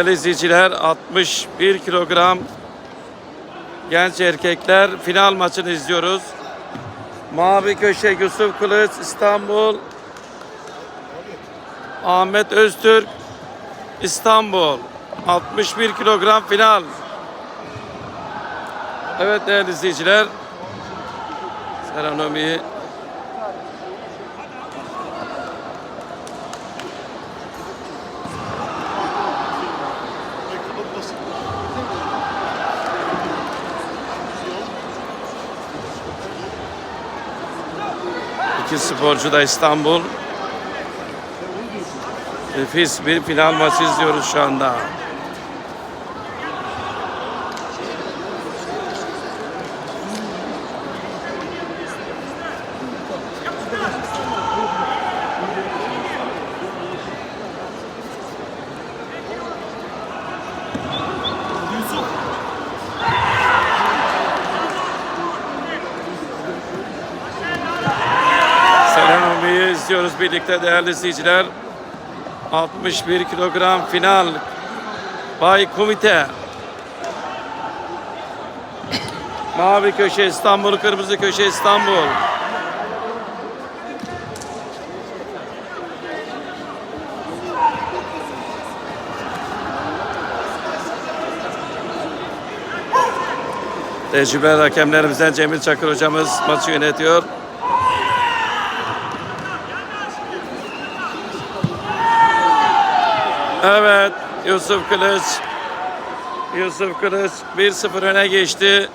Değerli izleyiciler 61 kilogram genç erkekler final maçını izliyoruz. Mavi köşe Yusuf Kılıç İstanbul Ahmet Öztürk İstanbul 61 kilogram final. Evet değerli izleyiciler Serenomiyi İki sporcu da İstanbul. Nefis bir final maçı izliyoruz şu anda. İzliyoruz birlikte değerli izleyiciler. 61 kilogram final. Bay Komite. Mavi köşe İstanbul, kırmızı köşe İstanbul. Tecrübeli hakemlerimizden Cemil Çakır hocamız maçı yönetiyor. Evet, Yusuf Kılıç. Yusuf Kılıç 1-0 öne geçti.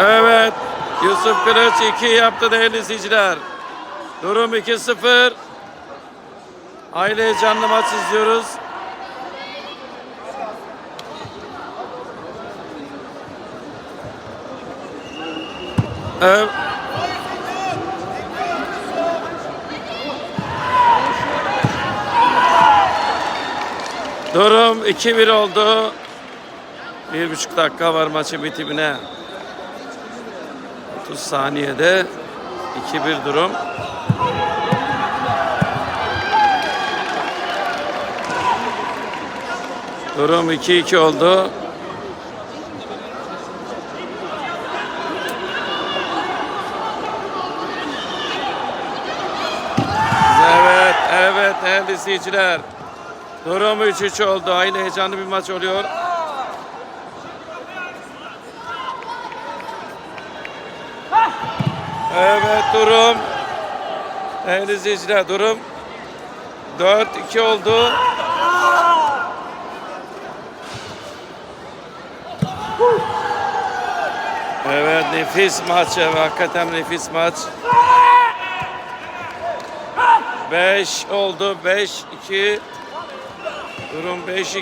Evet, Yusuf Kılıç 2 yaptı değerli izleyiciler. Durum 2-0. Aile heyecanlı maç izliyoruz. Evet. Durum 2-1 oldu. Bir buçuk dakika var maçın bitimine. 30 saniyede 2-1 durum. Durum 2-2 oldu. Evet, evet değerli izleyiciler. Durum 3-3 oldu. Aynı heyecanlı bir maç oluyor. Evet durum. Değerli izleyiciler durum 4-2 oldu. Evet nefis maç ya hakikaten nefis maç. 5 oldu 5 2 durum 5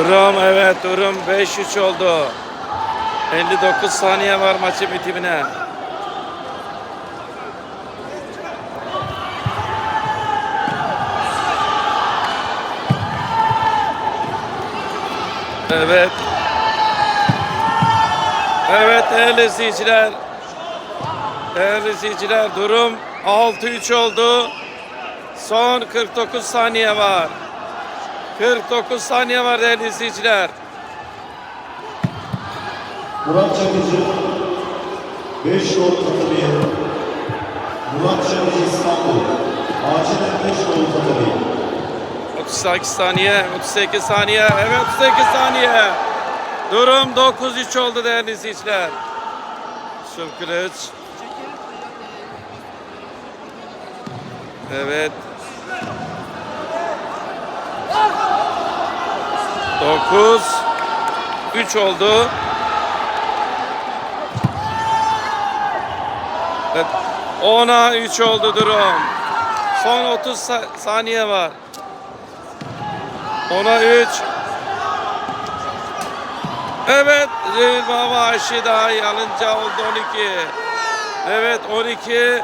Durum evet durum 5-3 oldu. 59 saniye var maçın bitimine. Evet. Evet değerli izleyiciler. Değerli izleyiciler durum 6-3 oldu. Son 49 saniye var. 49 saniye var değerli izleyiciler. Murat Çakıcı 5 gol katılıyor. Murat Çakıcı İstanbul acilen 5 gol katılıyor. 38 saniye, 38 saniye, evet 38 saniye. Durum 9-3 oldu değerli izleyiciler. Kılıç. Evet. 9 3 oldu. Evet. 10'a 3 oldu durum. Son 30 sa- saniye var. 10'a 3. Evet. Zeyl Baba Ayşe daha iyi alınca oldu 12. Evet 12.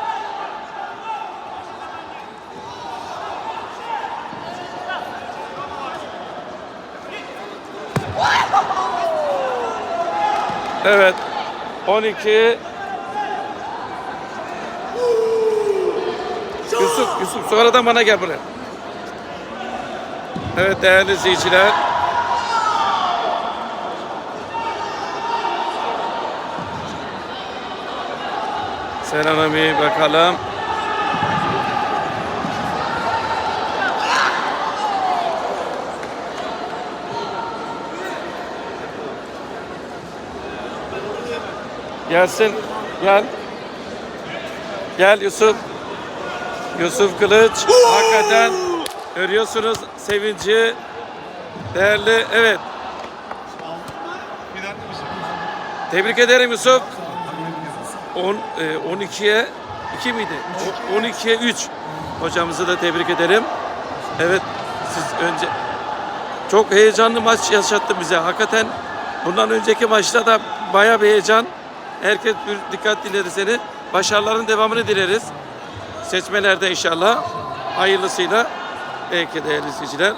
Evet. 12. Yusuf, Yusuf sonradan bana gel buraya. Evet değerli izleyiciler. Selam bakalım. Gelsin. Gel. Gel Yusuf. Yusuf Kılıç. Hakikaten görüyorsunuz sevinci. Değerli. Evet. Tebrik ederim Yusuf. 10 e, 12'ye 2 miydi? O- 12'ye 3. Hocamızı da tebrik ederim. Evet siz önce çok heyecanlı maç yaşattı bize. Hakikaten bundan önceki maçta da bayağı bir heyecan. Herkes bir dikkat diledi seni. Başarıların devamını dileriz. Seçmelerde inşallah hayırlısıyla belki değerli izleyiciler